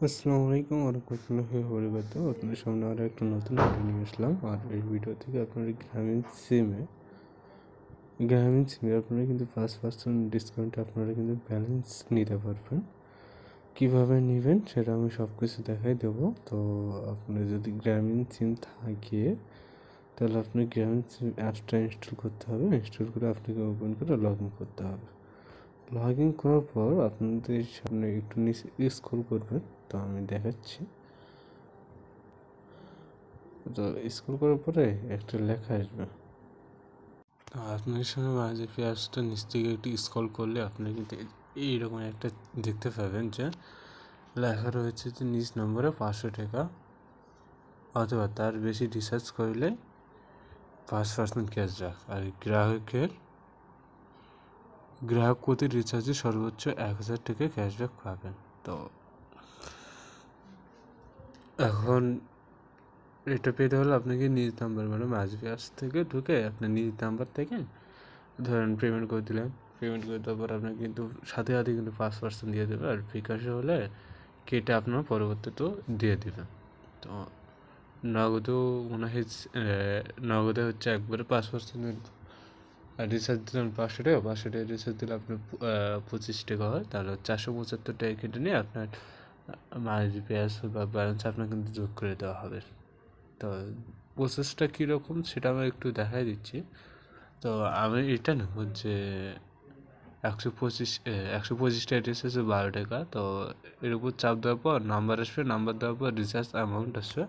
আসসালামু আলাইকুম রহমতুল্লাহি বরকাত আপনাদের সামনে আরও একটা নতুন ভিডিও নিয়ে আসলাম। আর এই ভিডিও থেকে আপনার গ্রামীণ সিমে গ্রামীণ সিমে আপনারা কিন্তু পাঁচ পার্সেন্ট ডিসকাউন্টে আপনারা কিন্তু ব্যালেন্স নিতে পারবেন। কীভাবে নেবেন সেটা আমি সব কিছু দেখাই দেবো। তো আপনার যদি গ্রামীণ সিম থাকে, তাহলে আপনি গ্রামীণ সিম অ্যাপসটা ইনস্টল করতে হবে। ইনস্টল করে আপনাকে ওপেন করে লগ ইন করতে হবে। লগ ইন করার পর আপনাদের সামনে একটু নিচে স্ক্রল করবেন। তো আমি দেখাচ্ছি। তো স্কুল করার পরে একটা লেখা আসবে। তো আপনার সামনে মাঝে পেঁয়াজটা নিচ থেকে একটু স্কল করলে আপনি কিন্তু এইরকম একটা দেখতে পাবেন যে লেখা রয়েছে যে নিজ নম্বরে পাঁচশো টাকা অথবা তার বেশি রিচার্জ করলে পাঁচ পার্সেন্ট ক্যাশ ক্যাশব্যাক আর গ্রাহকের, গ্রাহক প্রতি রিচার্জে সর্বোচ্চ এক হাজার টাকা ক্যাশব্যাক পাবেন। তো এখন এটা পেতে হলে আপনাকে নিজ নাম্বার মানে মাঝবিয়াস থেকে ঢুকে আপনার নিজ নাম্বার থেকে ধরেন পেমেন্ট করে দিলেন। পেমেন্ট করে দেওয়ার পর আপনাকে কিন্তু সাথে সাথে কিন্তু পাঁচ পার্সেন্ট দিয়ে দেবে আর বিকাশে হলে কেটে আপনার পরবর্তীতেও দিয়ে দেবে। তো নগদেও মনে হয় নগদে হচ্ছে একবারে পাঁচ পার্সেন্ট আর রিচার্জ দিলেন পাঁচশো টাকা। পাঁচশো টাকা রিচার্জ দিলে আপনার পঁচিশ টাকা হয়। তাহলে চারশো পঁচাত্তর টাকা কেটে নিয়ে আপনার পেঁয়াজ বা ব্যালেন্স আপনার কিন্তু যোগ করে দেওয়া হবে। তো প্রসেসটা কীরকম সেটা আমি একটু দেখাই দিচ্ছি। তো আমি এটা নেব যে একশো পঁচিশ একশো পঁচিশটা টাকা রিচার্জে বারো টাকা। তো এর উপর চাপ দেওয়ার পর নাম্বার আসবে নাম্বার দেওয়ার পর রিচার্জ অ্যামাউন্ট আসবে,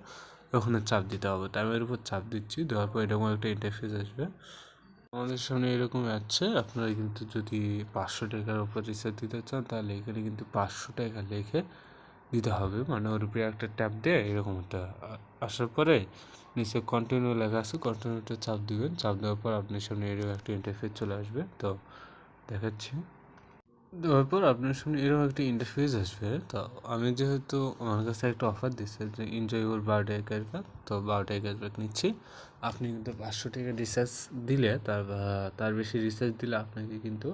ওখানে চাপ দিতে হবে। তো আমি এর উপর চাপ দিচ্ছি, দেওয়ার পর এরকম একটা ইন্টারফেস আসবে। আমাদের সামনে এরকম আছে, আপনারা কিন্তু যদি পাঁচশো টাকার উপর রিচার্জ দিতে চান, তাহলে এখানে কিন্তু পাঁচশো টাকা লিখে দিতে হবে। মানে ওর উপরে একটা ট্যাপ দিয়ে এরকম একটা আসার পরে নিচে কন্টিনিউ লেখা আছে কন্টিনিউটা চাপ দিবেন। চাপ দেওয়ার পর আপনার সামনে এরকম একটা ইন্টারফেস চলে আসবে। তো দেখাচ্ছি। দেওয়ার পর আপনার সামনে এরকম একটা ইন্টারফেস আসবে। তো আমি যেহেতু আমার কাছে একটা অফার দিচ্ছে যে এনজয় ওর বারোটা ক্যাশব্যাক তো বারোটা ক্যাশব্যাক নিচ্ছি। আপনি কিন্তু পাঁচশো টাকা রিচার্জ দিলে তার তার বেশি রিচার্জ দিলে আপনাকে কিন্তু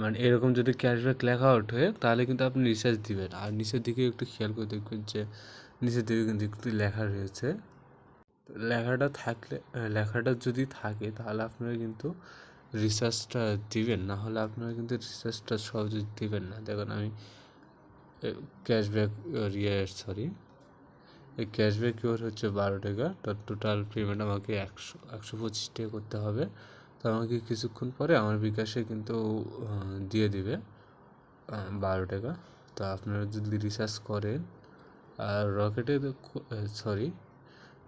মানে এরকম যদি ক্যাশব্যাক লেখা ওঠে, তাহলে কিন্তু আপনি রিচার্জ দিবেন। আর নিচের দিকে একটু খেয়াল করে দেখবেন যে, নিচের দিকে কিন্তু একটু লেখা রয়েছে। লেখাটা থাকলে লেখাটা যদি থাকে, তাহলে আপনারা কিন্তু রিচার্জটা দিবেন। না হলে আপনারা কিন্তু রিচার্জটা সহজে দিবেন না। দেখুন, আমি ক্যাশব্যাক ইয়ে সরি এই ক্যাশব্যাক ইউর হচ্ছে বারো টাকা। তো টোটাল পেমেন্ট আমাকে একশো একশো পঁচিশ টাকা করতে হবে। তো আমাকে কিছুক্ষণ পরে আমার বিকাশে কিন্তু দিয়ে দিবে বারো টাকা। তো আপনারা যদি রিচার্জ করেন, আর রকেটে সরি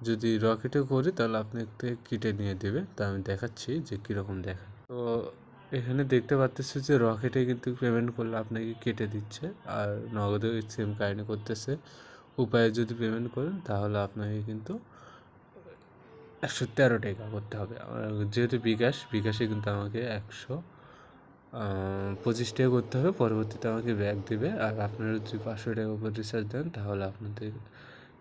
যদি রকেটে করি তাহলে আপনি একটু কেটে নিয়ে দেবে। তা আমি দেখাচ্ছি যে কীরকম দেখা তো এখানে দেখতে পাচ্তেছি যে রকেটে কিন্তু পেমেন্ট করলে আপনাকে কেটে দিচ্ছে, আর নগদে সেম কাহিনি করতেছে। উপায়ে যদি পেমেন্ট করেন, তাহলে আপনাকে কিন্তু একশো তেরো টাকা করতে হবে। যেহেতু বিকাশ, বিকাশে কিন্তু আমাকে একশো পঁচিশ টাকা করতে হবে, পরবর্তীতে আমাকে ব্যাক দেবে। আর আপনারা যদি পাঁচশো টাকা উপর রিচার্জ দেন, তাহলে আপনাদের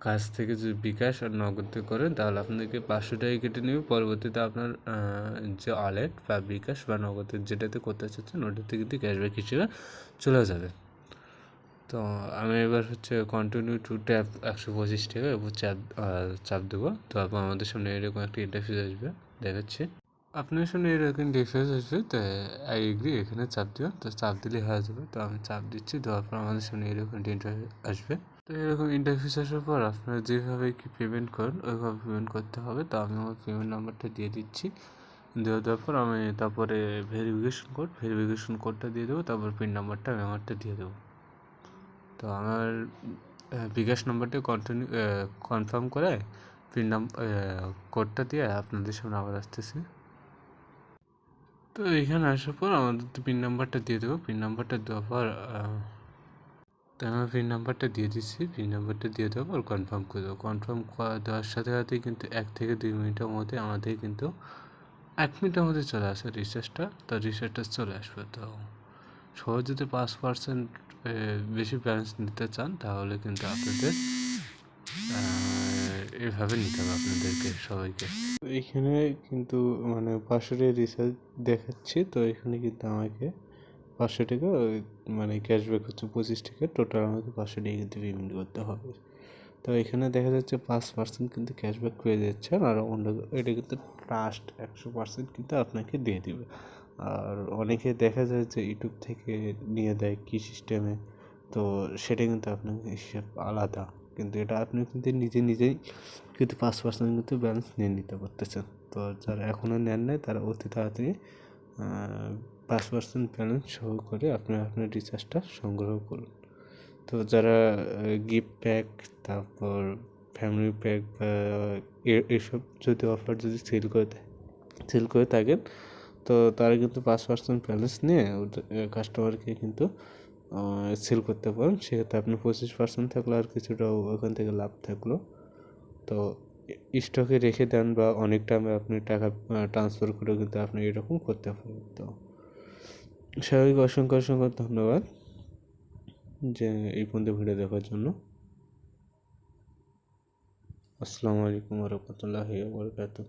কাছ থেকে যদি বিকাশ আর নগদে করেন, তাহলে আপনাদেরকে পাঁচশো টাকা কেটে নেবে। পরবর্তীতে আপনার যে ওয়ালেট বা বিকাশ বা নগদের যেটাতে করতে চাচ্ছেন, ওটাতে কিন্তু ক্যাশব্যাক হিসেবে চলে যাবে। তো আমি এবার হচ্ছে কন্টিনিউ টু ট্যাপ একশো পঁচিশ টাকা এবার চাপ চাপ দেবো। তো আপনার আমাদের সামনে এরকম একটা ইন্টারফেস আসবে, দেখাচ্ছি। আপনার সামনে এরকম ইন্টারফেস আসবে, তো আই এগ্রি এখানে চাপ দিও। তো চাপ দিলে হয়ে যাবে। তো আমি চাপ দিচ্ছি দেওয়ার পর আমাদের সামনে এরকম ইন্টারফেস আসবে। তো এরকম ইন্টারফেস আসার পর আপনারা যেভাবে কি পেমেন্ট করেন, ওইভাবে পেমেন্ট করতে হবে। তো আমি আমার পেমেন্ট নাম্বারটা দিয়ে দিচ্ছি। দেওয়া দেওয়ার পর আমি তারপরে ভেরিফিকেশন কোড ভেরিফিকেশন কোডটা দিয়ে দেবো। তারপর পিন নাম্বারটা আমি আমারটা দিয়ে দেবো। তো আমার বিকাশ নম্বরটা কন্টিনিউ কনফার্ম করে পিন নাম কোডটা দিয়ে আপনাদের সামনে আবার আসতেছি। তো এখানে আসার পর আমাদের পিন নাম্বারটা দিয়ে দেবো। পিন নাম্বারটা দেওয়ার পর তো আমার পিন নাম্বারটা দিয়ে দিচ্ছি। পিন নাম্বারটা দিয়ে দেওয়ার পর কনফার্ম করে দেবো। কনফার্ম দেওয়ার সাথে সাথেই কিন্তু এক থেকে দুই মিনিটের মধ্যে আমাদের কিন্তু এক মিনিটের মধ্যে চলে আসে রিচার্জটা তো রিচার্জটা চলে আসবে। তো যদি পাঁচ পার্সেন্ট বেশি ব্যালেন্স নিতে চান, তাহলে কিন্তু আপনাদের এভাবে নিতে হবে আপনাদেরকে, সবাইকে। এখানে কিন্তু মানে পাঁচশো টাকা রিচার্জ দেখাচ্ছি, তো এখানে কিন্তু আমাকে পাঁচশো টাকা মানে ক্যাশব্যাক হচ্ছে পঁচিশ টাকা টোটাল আমাকে পাঁচশো টাকা কিন্তু পেমেন্ট করতে হবে। তো এখানে দেখা যাচ্ছে পাঁচ পার্সেন্ট কিন্তু ক্যাশব্যাক পেয়ে যাচ্ছেন, আর অন্য এটা কিন্তু ট্রাস্ট একশো পার্সেন্ট কিন্তু আপনাকে দিয়ে দিবে। আর অনেকে দেখা যায় যে ইউটিউব থেকে নিয়ে দেয় কী সিস্টেমে তো সেটা কিন্তু আপনার হিসেব আলাদা। কিন্তু এটা আপনি কিন্তু নিজে নিজেই কিন্তু পাঁচ পার্সেন্ট কিন্তু ব্যালেন্স নিয়ে নিতে পারতেছেন। তো যারা এখনও নেন নাই, তারা অতি তাড়াতাড়ি পাঁচ পার্সেন্ট ব্যালেন্স সহ করে আপনি আপনার রিচার্জটা সংগ্রহ করুন। তো যারা গিফট প্যাক তারপর ফ্যামিলি প্যাক বা এসব যদি অফার যদি সেল করে দেয় সেল করে থাকেন তো তারা কিন্তু পাঁচ পার্সেন্ট ব্যালেন্স নিয়ে কাস্টমারকে কিন্তু সেল করতে পারেন। সেক্ষেত্রে আপনি পঁচিশ পার্সেন্ট থাকলে আর কিছুটা ওখান থেকে লাভ থাকল। তো স্টকে রেখে দেন বা অনেক টাইমে আপনি টাকা ট্রান্সফার করেও কিন্তু আপনি এরকম করতে পারেন। তো সবাইকে অসংখ্য অসংখ্য ধন্যবাদ যে এই পর্যন্ত ভিডিও দেখার জন্য। আসসালামু আলাইকুম রহমতুল্লাহি বরকাতুহ।